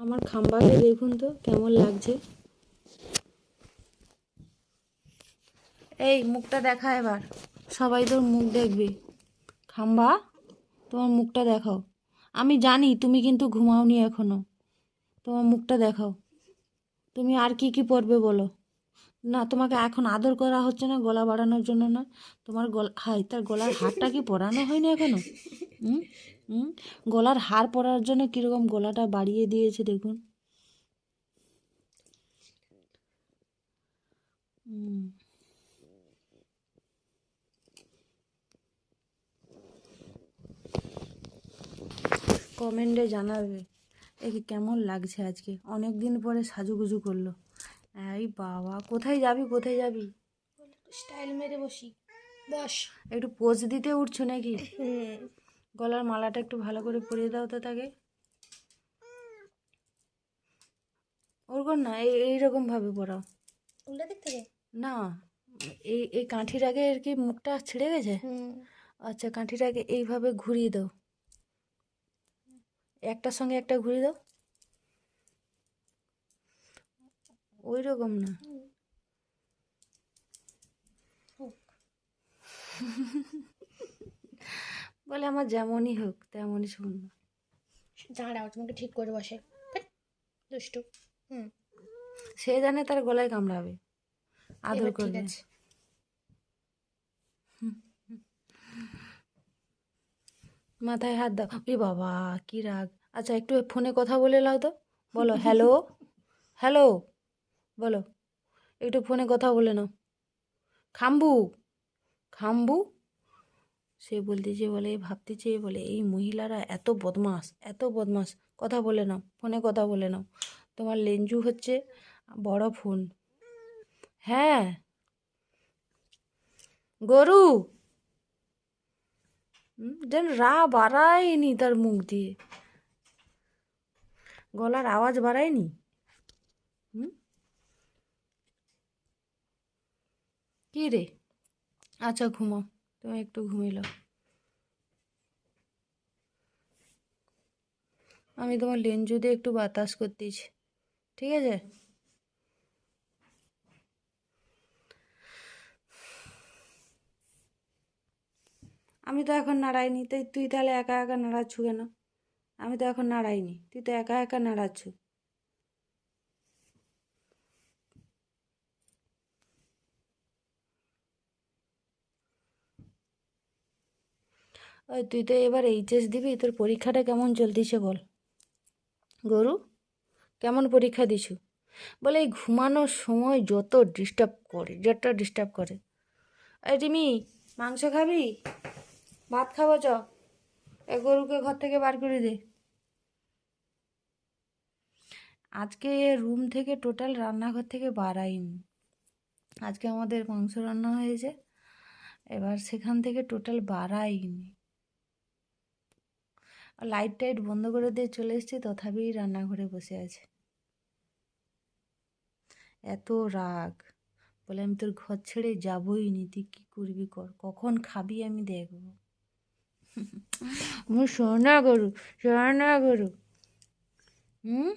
আমার খাম্বাকে দেখুন তো কেমন লাগছে। এই মুখটা দেখা এবার। সবাই তোর মুখ দেখবে। খাম্বা, তোমার মুখটা দেখাও। আমি জানি তুমি কিন্তু ঘুমাওনি এখনও। তোমার মুখটা দেখাও। তুমি আর কি কি পড়বে বলো। না, তোমাকে এখন আদর করা হচ্ছে না, গলা বাড়ানোর জন্য না। তোমার গলা হাই তার গলার হারটা কি পরানো হয়নি এখনও? হুম? গলার হার পরার জন্য কীরকম গলাটা বাড়িয়ে দিয়েছে, দেখুন। কমেন্টে জানাবে একে কেমন লাগছে আজকে? অনেক দিন পরে সাজুগুজু করল। এই বাবা কোথায় যাবি কোথায় যাবি? স্টাইল মেরে বসি। বস। একটু পোজ দিতে উঠছো নাকি? গলার মালাটা একটু ভালো করে পরিয়ে দাও তো তাকে। ওরকম না এই এইরকম ভাবে পরাও। উল্টা দিক থেকে? না এই এই কাঠির আগে আর কি মুখটা ছিঁড়ে গেছে? আচ্ছা কাঠির আগে এইভাবে ঘুরিয়ে দাও। একটার সঙ্গে একটা ঘুরিয়ে দাও। ওই রকম না। হোক বলে আমার যেমনই হোক তেমনই শুনব দাঁড়াও তোমাকে ঠিক করে বসে। দুষ্টু। হুম। সে জানে তার গলায় কামড়াবে। আদর করবে। মাথায় হাত দাও। এ বাবা কি রাগ। আচ্ছা একটু ফোনে কথা বলে নাও তো। বলো হ্যালো? হ্যালো? বলো, একটু ফোনে কথা বলে নাও। খাম্বু খাম্বু? সে বলতেছে বলে ভাবতেছে বলে, এই মহিলারা এত বদমাস এত বদমাস। কথা বলে নাও, ফোনে কথা বলে নাও। তোমার লেঞ্জু হচ্ছে বড় ফোন। হ্যাঁ। গরু? যেন রা বাড়ায়নি তার মুখ দিয়ে। গলার আওয়াজ বাড়ায়নি? হুম? কি রে? আচ্ছা ঘুমাও তুমি একটু ঘুমিয়ে আমি তোমার লেঞ্জু দিয়ে একটু বাতাস করতেছি। ঠিক আছে? আমি তো এখন নাড়াইনি, তাই তুই তাহলে একা একা নাড়াচ্ছু কেন? আমি তো এখন নাড়াইনি, তুই তো একা একা নাড়াচ্ছু। ওই তুই তো এবার এইচএস দিবি, তোর পরীক্ষাটা কেমন চলতিছে বল। গরু, কেমন পরীক্ষা দিছু? বলে এই ঘুমানোর সময় যত ডিস্টার্ব করে যত ডিস্টার্ব করে। এই রিমি, মাংস খাবি? ভাত খাব চ। এ গরুকে ঘর থেকে বার করে দে। আজকে রুম থেকে টোটাল রান্নাঘর থেকে বাড়াইনি আজকে আমাদের মাংস রান্না হয়েছে। এবার সেখান থেকে টোটাল বাড়াইনি লাইট টাইট বন্ধ করে দিয়ে চলে এসেছি, তথাপি রান্নাঘরে বসে আছে। এত রাগ। বলে আমি তোর ঘর ছেড়ে যাবই নি, তুই কী করবি কর? কখন খাবি আমি দেখব। আমি সোনা গরু সোনা গরু। হুম